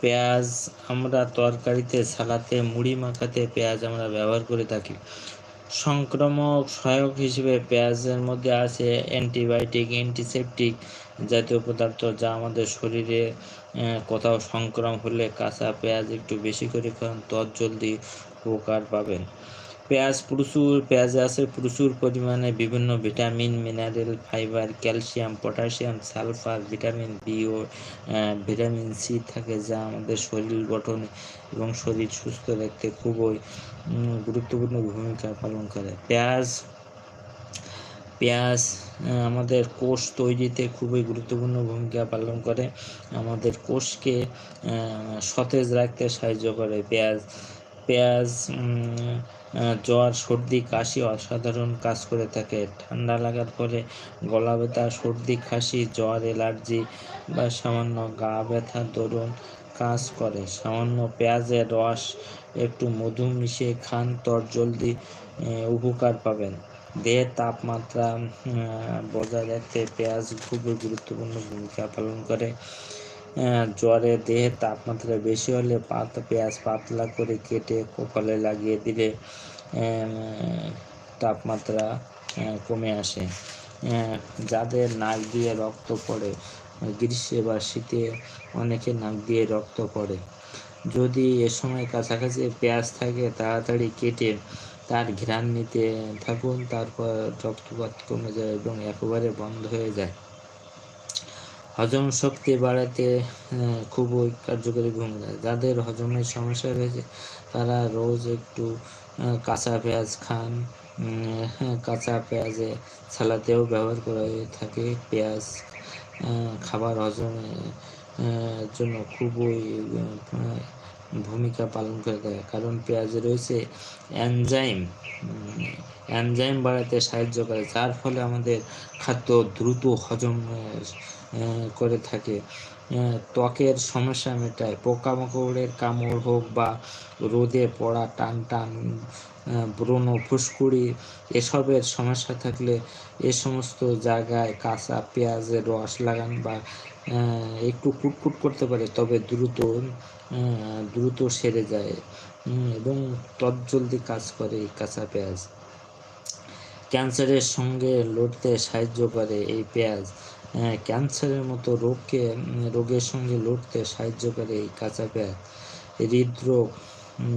পেঁয়াজ আমরা তরকারিতে, সালাতে, মুড়ি মাখাতে পেঁয়াজ আমরা ব্যবহার করে থাকি। সংক্রমক সহায়ক হিসেবে পেঁয়াজের মধ্যে আছে অ্যান্টিবায়োটিক, অ্যান্টিসেপটিক জাতীয় পদার্থ যা আমাদের শরীরে কোথাও সংক্রম হলে কাঁচা পেঁয়াজ একটু বেশি করে খান তত জলদি উপকার পাবেন। পেঁয়াজ প্রচুর, পেঁয়াজে আছে প্রচুর পরিমাণে বিভিন্ন vitamin, mineral, fibre, calcium, potassium, sulphur, vitamin B ও ভিটামিন সি থাকে যা আমাদের শরীর গঠন এবং শরীর সুস্থ রাখতে খুবই গুরুত্বপূর্ণ ভূমিকা পালন করে। পেঁয়াজ পেঁয়াজ আমাদের কোষ তৈরিতে খুবই গুরুত্বপূর্ণ ভূমিকা পালন করে। আমাদের কোষকে সতেজ রাখতে সাহায্য করে পেঁয়াজ। পেঁয়াজ জ্বর, সর্দি, কাশি অসাধারণ কাজ করে থাকে। ঠান্ডা লাগার পরে গলা ব্যথা, সর্দি, কাশি, জ্বর, অ্যালার্জি বা সামান্য গা ব্যথা দরুন কাজ করে। সামান্য পেঁয়াজের রস, একটু মধু মিশিয়ে খান, তর জলদি উপকার পাবেন। দেহের তাপমাত্রা বজায় রাখতে পেঁয়াজ খুবই গুরুত্বপূর্ণ ভূমিকা পালন করে। জ্বরে দেহের তাপমাত্রা বেশি হলে পাত, পেঁয়াজ পাতলা করে কেটে কপালে লাগিয়ে দিলে তাপমাত্রা কমে আসে। যাদের নাক দিয়ে রক্ত পড়ে, গ্রীষ্মে বা শীতে অনেকে নাক দিয়ে রক্ত পড়ে। যদি এ সময় কাছাকাছি পেঁয়াজ থাকে, তাড়াতাড়ি কেটে তার ঘ্রাণ নিতে থাকুন, তারপর রক্তপাত কমে যায় এবং একেবারে বন্ধ হয়ে যায়। হজম শক্তি বাড়াতে খুবই কার্যকরী ভূমিকা। যাদের হজমের সমস্যা রয়েছে তারা রোজ একটু কাঁচা পেঁয়াজ খান। হ্যাঁ, কাঁচা পেঁয়াজে সালাতেও ব্যবহার করা হয়ে থাকে। পেঁয়াজ খাবার হজমের জন্য খুবই ভূমিকা পালন করে থাকে। কারণ পেঁয়াজে রয়েছে অ্যানজাইম অ্যানজাইম বাড়াতে সাহায্য করে, যার ফলে আমাদের খাদ্য দ্রুত হজম করে থাকে। ত্বকের সমস্যা মেটায়, পোকামাকড়ের কামড় হোক বা রোদে পড়া টান টান ব্রণ, ফুসকুড়ি এসবের সমস্যা থাকলে এ সমস্ত জায়গায় কাঁচা পেঁয়াজের রস লাগান বা একটু কুটকুট করতে পারে, তবে দ্রুত দ্রুত সেরে যায়। এবং তৎজলদি কাজ করে এই কাঁচা পেঁয়াজ। ক্যান্সারের সঙ্গে লড়তে সাহায্য করে এই পেঁয়াজ। ক্যান্সারের মতো রোগকে, রোগের সঙ্গে লড়তে সাহায্য করে এই কাঁচা পেঁয়াজ। হৃদরোগ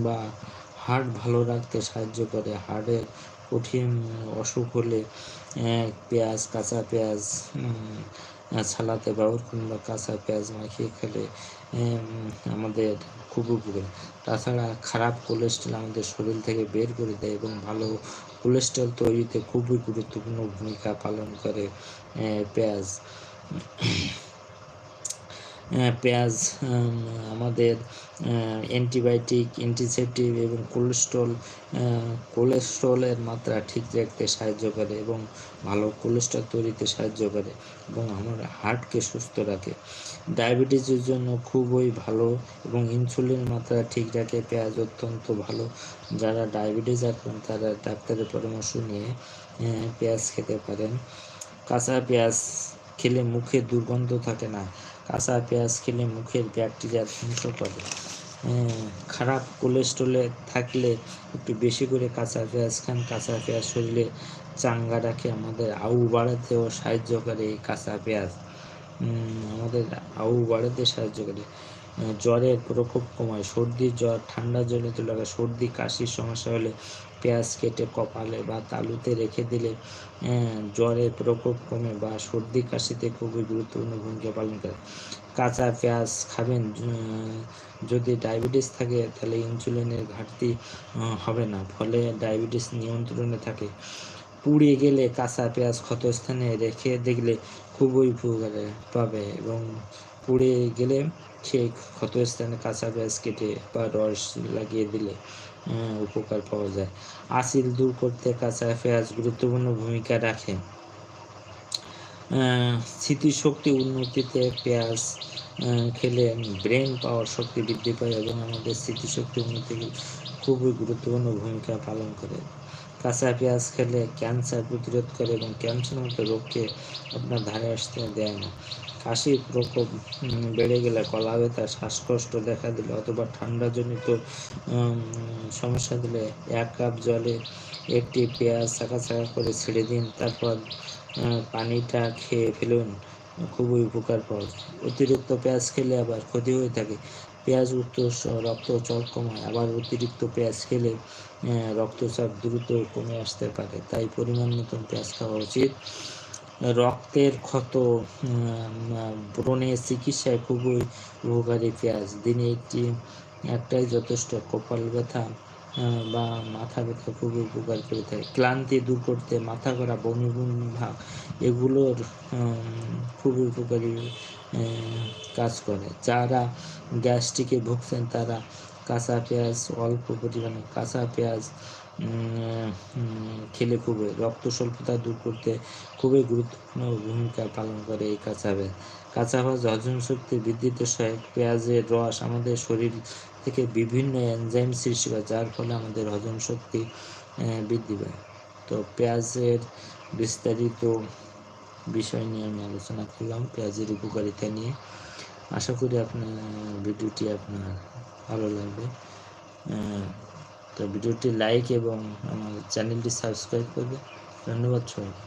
বা হার্ট ভালো রাখতে সাহায্য করে। হার্টের কঠিন অসুখ হলে পেঁয়াজ, কাঁচা পেঁয়াজ সালাতে ব্যবহার বা কাঁচা পেঁয়াজ মাখিয়ে খেলে আমাদের খুব উপকার। তাছাড়া খারাপ কোলেস্ট্রল আমাদের শরীর থেকে বের করে দেয় এবং ভালো কোলেস্ট্রল তৈরিতে খুবই গুরুত্বপূর্ণ ভূমিকা পালন করে পেঁয়াজ। পেঁয়াজ আমাদের অ্যান্টিবায়োটিক অ্যান্টিসেপটিক এবং কোলেস্ট্রল কোলেস্ট্রলের মাত্রা ঠিক রাখতে সাহায্য করে এবং ভালো কোলেস্ট্রল তৈরিতে সাহায্য করে এবং আমার হার্টকে সুস্থ রাখে। ডায়াবেটিসের জন্য খুবই ভালো এবং ইনসুলিনের মাত্রা ঠিক রাখে পেঁয়াজ অত্যন্ত ভালো। যারা ডায়াবেটিস আক্রান্ত, তারা ডাক্তারের পরামর্শ নিয়ে পেঁয়াজ খেতে পারেন। কাঁচা পেঁয়াজ খেলে মুখে দুর্গন্ধ থাকে না। কাঁচা পেঁয়াজ খেলে মুখের ব্যাকটেরিয়া ধ্বংস করে। খারাপ কোলেস্ট্রলে থাকলে একটু বেশি করে কাঁচা পেঁয়াজ খান। কাঁচা পেঁয়াজ শরীরে চাঙ্গা রাখে, আমাদের আউ বাড়াতেও সাহায্য করে এই কাঁচা পেঁয়াজ। আমাদের আউ বাড়াতে সাহায্য করে। জ্বরের প্রকোপ কমায়। সর্দি, জ্বর, ঠান্ডা জনিত লাগা। সর্দি, কাশির সমস্যা হলে পেঁয়াজ কেটে কপালে বা তালুতে রেখে দিলে জ্বরের প্রকোপ কমে বা সর্দি, কাশিতে খুবই গুরুত্বপূর্ণ ভূমিকা পালন করে। কাঁচা পেঁয়াজ খাবেন যদি ডায়াবেটিস থাকে তাহলে ইনসুলিনের ঘাটতি হবে না। ফলে ডায়াবেটিস নিয়ন্ত্রণে থাকে। পুড়ে গেলে কাঁচা পেঁয়াজ ক্ষতস্থানে রেখে দেখলে খুবই উপকার পাবে এবং পুড়ে গেলে সেই ক্ষতস্থানে কাঁচা পেঁয়াজ কেটে বা রস লাগিয়ে দিলে উপকার পাওয়া যায়। আসিল দূর করতে কাঁচা পেঁয়াজ গুরুত্বপূর্ণ ভূমিকা রাখে। স্মৃতিশক্তি উন্নতিতে পেঁয়াজ খেলে ব্রেন পাওয়ার শক্তি বৃদ্ধি পায় এবং আমাদের স্মৃতিশক্তি উন্নতি খুবই গুরুত্বপূর্ণ ভূমিকা পালন করে। কাঁচা পেঁয়াজ খেলে ক্যান্সার প্রতিরোধ করে এবং ক্যান্সার মতো রোগকে আপনার ধারে আসতে দেয় না। কাশির প্রকোপ বেড়ে গেলে কলা ব্যথা, শ্বাসকষ্ট দেখা দিলে অথবা ঠান্ডাজনিত সমস্যা দিলে এক কাপ জলে একটি পেঁয়াজ ছাকা ছাকা করে ছেড়ে দিন, তারপর পানিটা খেয়ে ফেলুন। খুবই উপকার পাওয়া যায় অতিরিক্ত পেঁয়াজ খেলে আবার ক্ষতি হয়ে থাকে। পেঁয়াজ উচ্চ রক্তচাপ কমায়, আবার অতিরিক্ত পেঁয়াজ খেলে রক্তচাপ দ্রুত কমে আসতে পারে। তাই পরিমাণ মতন পেঁয়াজ খাওয়া উচিত। রক্তের ক্ষত ব্রণের চিকিৎসায় খুবই উপকারী পেঁয়াজ। দিনে একটি, একটাই যথেষ্ট কপাল ব্যথা। বা মাথা ব্যথা, খুবই উপকার করে থাকে ক্লান্তি দূর করতে, মাথা করা বমি বমি ভাব, এগুলোর খুবই উপকারী কাজ করে। যারা গ্যাস্ট্রিকে ভুগছেন, তারা কাঁচা পেঁয়াজ, অল্প পরিমাণে কাঁচা পেঁয়াজ খেলে খুবই, রক্ত স্বল্পতা দূর করতে খুবই গুরুত্বপূর্ণ ভূমিকা পালন করে এই কাঁচা পেঁয়াজ। কাঁচা পেঁয়াজ হজম শক্তি বৃদ্ধিতে সহায়ক। পেঁয়াজের রস আমাদের শরীর থেকে বিভিন্ন এনজাইম সৃষ্টি করে, যার ফলে আমাদের হজম শক্তি বৃদ্ধি পায়। তো পেঁয়াজের বিস্তারিত বিষয় নিয়ে আমি আলোচনা করলাম পেঁয়াজের উপকারিতা নিয়ে। আশা করি আপনার ভিডিওটি আপনার ভালো লাগবে। তো ভিডিওটি লাইক এবং আমার চ্যানেলটি সাবস্ক্রাইব করবে। ধন্যবাদ সবাইকে।